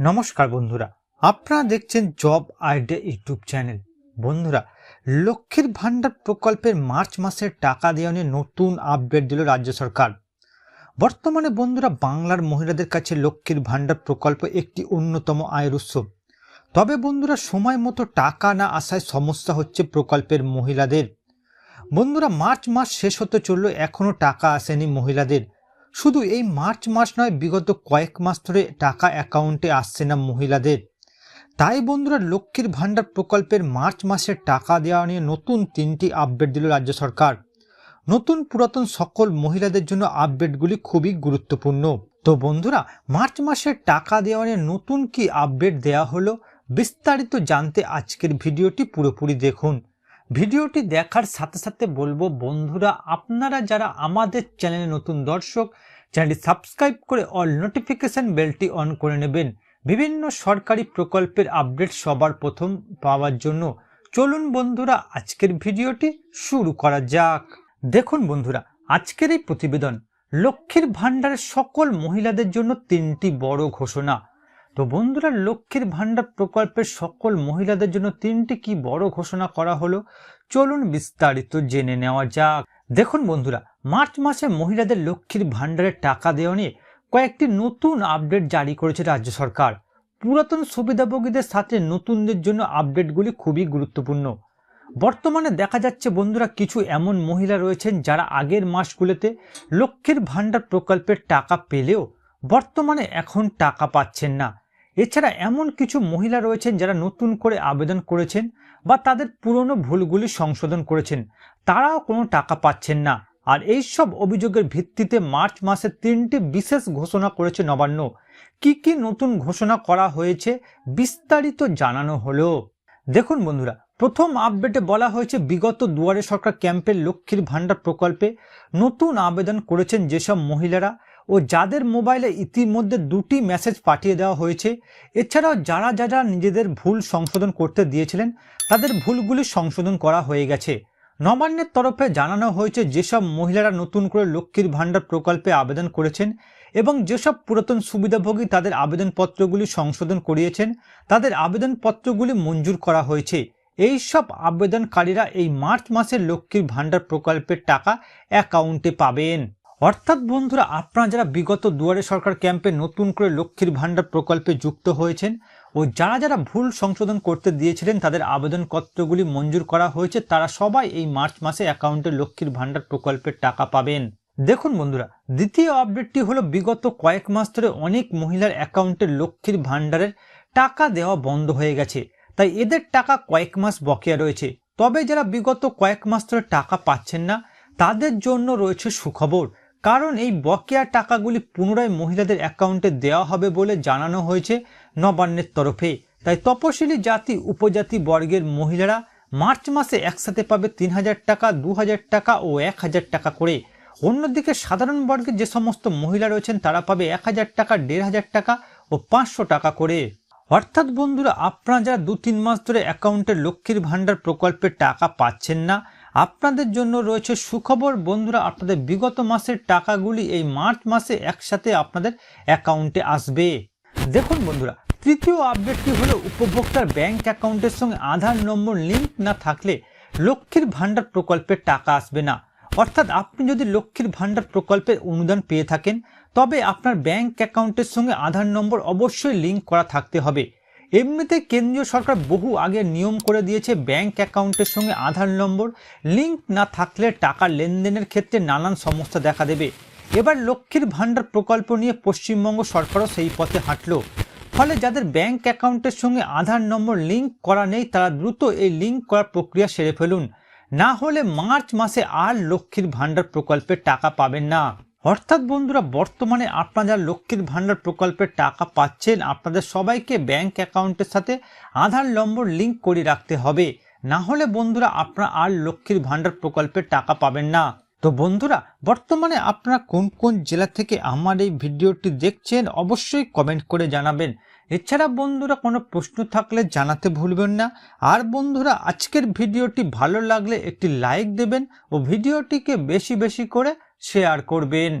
নমস্কার বন্ধুরা, আপনারা দেখছেন জব আইডিয়া ইউটিউব চ্যানেল। বন্ধুরা, লক্ষ্মীর ভাণ্ডার প্রকল্পের মার্চ মাসের টাকা দেওয়া নিয়ে নতুন আপডেট দিল রাজ্য সরকার। বর্তমানে বন্ধুরা, বাংলার মহিলাদের কাছে লক্ষ্মীর ভাণ্ডার প্রকল্প একটি অন্যতম আয়ের উৎস। তবে বন্ধুরা, সময় মতো টাকা না আসায় সমস্যা হচ্ছে প্রকল্পের মহিলাদের। বন্ধুরা, মার্চ মাস শেষ হতে চলল এখনও টাকা আসেনি মহিলাদের। শুধু এই মার্চ মাস নয়, বিগত কয়েক মাস ধরে টাকা অ্যাকাউন্টে আসছে না মহিলাদের। তাই বন্ধুরা, লক্ষ্মীর ভাণ্ডার প্রকল্পের মার্চ মাসের টাকা দেওয়া নিয়ে নতুন তিনটি আপডেট দিল রাজ্য সরকার। নতুন পুরাতন সকল মহিলাদের জন্য আপডেটগুলি খুবই গুরুত্বপূর্ণ। তো বন্ধুরা, মার্চ মাসের টাকা দেওয়া নিয়ে নতুন কি আপডেট দেওয়া হলো, বিস্তারিত জানতে আজকের ভিডিওটি পুরোপুরি দেখুন। ভিডিওটি দেখার সাথে সাথে বলব, বন্ধুরা, আপনারা যারা আমাদের চ্যানেলে নতুন দর্শক, চ্যানেলটি সাবস্ক্রাইব করে অল নোটিফিকেশান বেলটি অন করে নেবেন। বিভিন্ন সরকারি প্রকল্পের আপডেট সবার প্রথম পাওয়ার জন্য। চলুন, বন্ধুরা, আজকের ভিডিওটি শুরু করা যাক। দেখুন, বন্ধুরা, আজকের এই প্রতিবেদন লক্ষ্মীর ভাণ্ডারের সকল মহিলাদের জন্য তিনটি বড় ঘোষণা। তো বন্ধুরা, লক্ষ্মীর ভাণ্ডার প্রকল্পের সকল মহিলাদের জন্য তিনটি কি বড় ঘোষণা করা হলো? চলুন বিস্তারিত জেনে নেওয়া যাক। দেখুন বন্ধুরা, মার্চ মাসে মহিলাদের লক্ষ্মীর ভাণ্ডারের টাকা দেওয়া নিয়ে কয়েকটি নতুন আপডেট জারি করেছে রাজ্য সরকার। পুরাতন সুবিধাভোগীদের সাথে নতুনদের জন্য আপডেটগুলি খুবই গুরুত্বপূর্ণ। বর্তমানে দেখা যাচ্ছে বন্ধুরা, কিছু এমন মহিলা রয়েছেন যারা আগের মাসগুলোতে লক্ষ্মীর ভাণ্ডার প্রকল্পের টাকা পেলেও বর্তমানে এখন টাকা পাচ্ছেন না। এছাড়া এমন কিছু মহিলা রয়েছেন যারা নতুন করে আবেদন করেছেন বা তাদের পুরনো ভুলগুলি সংশোধন করেছেন। তারাও কোনো টাকা পাচ্ছেন না। আর এই সব অভিযোগের ভিত্তিতে মার্চ মাসে তিনটি বিশেষ ঘোষণা করেছে নবান্ন। কি কি নতুন ঘোষণা করা হয়েছে বিস্তারিত জানানো হলো। দেখুন বন্ধুরা, প্রথম আপডেটে বলা হয়েছে বিগত দুয়ারে সরকার ক্যাম্পের লক্ষ্মীর ভাণ্ডার প্রকল্পে নতুন আবেদন করেছেন যেসব মহিলারা। ও যাদের মোবাইলে ইতিমধ্যে দুটি মেসেজ পাঠিয়ে দেওয়া হয়েছে, এছাড়াও যারা যারা নিজেদের ভুল সংশোধন করতে দিয়েছিলেন, তাদের ভুলগুলি সংশোধন করা হয়ে গেছে। নবান্নের তরফে জানানো হয়েছে, যেসব মহিলারা নতুন করে লক্ষ্মীর ভাণ্ডার প্রকল্পে আবেদন করেছেন এবং যেসব পুরাতন সুবিধাভোগী তাদের আবেদনপত্রগুলি সংশোধন করিয়েছেন, তাদের আবেদনপত্রগুলি মঞ্জুর করা হয়েছে। এই সব আবেদনকারীরা এই মার্চ মাসের লক্ষ্মীর ভাণ্ডার প্রকল্পের টাকা অ্যাকাউন্টে পাবেন। অর্থাৎ বন্ধুরা, আপনারা যারা বিগত দুয়ারে সরকার ক্যাম্পে নতুন করে লক্ষ্মীর ভাণ্ডার প্রকল্পে যুক্ত হয়েছেন ও যারা যারা ভুল সংশোধন করতে দিয়েছিলেন, তাদের আবেদনপত্রগুলি মঞ্জুর করা হয়েছে, তারা সবাই এই মার্চ মাসে অ্যাকাউন্টে লক্ষ্মীর ভাণ্ডার প্রকল্পের টাকা পাবেন। দেখুন বন্ধুরা, দ্বিতীয় আপডেটটি হলো, বিগত কয়েক মাস ধরে অনেক মহিলার অ্যাকাউন্টে লক্ষ্মীর ভাণ্ডারের টাকা দেওয়া বন্ধ হয়ে গেছে, তাই এদের টাকা কয়েক মাস বকেয়া রয়েছে। তবে যারা বিগত কয়েক মাস ধরে টাকা পাচ্ছেন না, তাদের জন্য রয়েছে সুখবর। কারণ এই বকেয়া টাকাগুলি পুনরায় মহিলাদের অ্যাকাউন্টে দেওয়া হবে বলে জানানো হয়েছে নবান্নের তরফে। তাই তপশিলি জাতি, উপজাতি বর্গের মহিলারা মার্চ মাসে একসাথে পাবে তিন হাজার টাকা, দু হাজার টাকা ও এক হাজার টাকা করে। অন্যদিকে সাধারণ বর্গের যে সমস্ত মহিলা রয়েছেন, তারা পাবে এক হাজার টাকা, দেড় হাজার টাকা ও পাঁচশো টাকা করে। অর্থাৎ বন্ধুরা, আপনারা যারা দু তিন মাস ধরে অ্যাকাউন্টে লক্ষ্মীর ভাণ্ডার প্রকল্পের টাকা পাচ্ছেন না আপনাদের জন্য রয়েছে সুখবর। বন্ধুরা, আপনাদের বিগত মাসের টাকাগুলি এই মার্চ মাসে একসাথে আপনাদের অ্যাকাউন্টে আসবে। দেখুন বন্ধুরা, তৃতীয় আপডেটটি হলো উপভোক্তার ব্যাংক অ্যাকাউন্টের সঙ্গে আধার নম্বর লিঙ্ক না থাকলে লক্ষ্মীর ভাণ্ডার প্রকল্পের টাকা আসবে না। অর্থাৎ আপনি যদি লক্ষ্মীর ভাণ্ডার প্রকল্পের অনুদান পেয়ে থাকেন, তবে আপনার ব্যাংক অ্যাকাউন্টের সঙ্গে আধার নম্বর অবশ্যই লিঙ্ক করা থাকতে হবে। এমনিতে কেন্দ্রীয় সরকার বহু আগে নিয়ম করে দিয়েছে ব্যাংক অ্যাকাউন্টের সঙ্গে আধার নম্বর লিঙ্ক না থাকলে টাকা লেনদেনের ক্ষেত্রে নানান সমস্যা দেখা দেবে। এবার লক্ষ্মীর ভাণ্ডার প্রকল্প নিয়ে পশ্চিমবঙ্গ সরকারও সেই পথে হাঁটল। ফলে যাদের ব্যাংক অ্যাকাউন্টের সঙ্গে আধার নম্বর লিঙ্ক করা নেই, তারা দ্রুত এই লিঙ্ক করার প্রক্রিয়া সেরে ফেলুন। না হলে মার্চ মাসে আর লক্ষ্মীর ভাণ্ডার প্রকল্পের টাকা পাবেন না। অর্থাৎ বন্ধুরা বর্তমানে আপনারা লক্ষ্মীর ভাণ্ডার প্রকল্পের টাকা পাচ্ছেন, আপনাদের সবাইকে ব্যাংক অ্যাকাউন্টের সাথে আধার নম্বর লিঙ্ক করে রাখতে হবে। না হলে বন্ধুরা আপনারা আর লক্ষ্মীর ভাণ্ডার প্রকল্পের টাকা পাবেন না। তো বন্ধুরা, বর্তমানে আপনারা কোন কোন জেলা থেকে আমার এই ভিডিওটি দেখছেন অবশ্যই কমেন্ট করে জানাবেন। এছাড়া বন্ধুরা কোনো প্রশ্ন থাকলে জানাতে ভুলবেন না। আর বন্ধুরা, আজকের ভিডিওটি ভালো লাগলে একটি লাইক দেবেন ও ভিডিওটিকে বেশি বেশি করে শেয়ার করবেন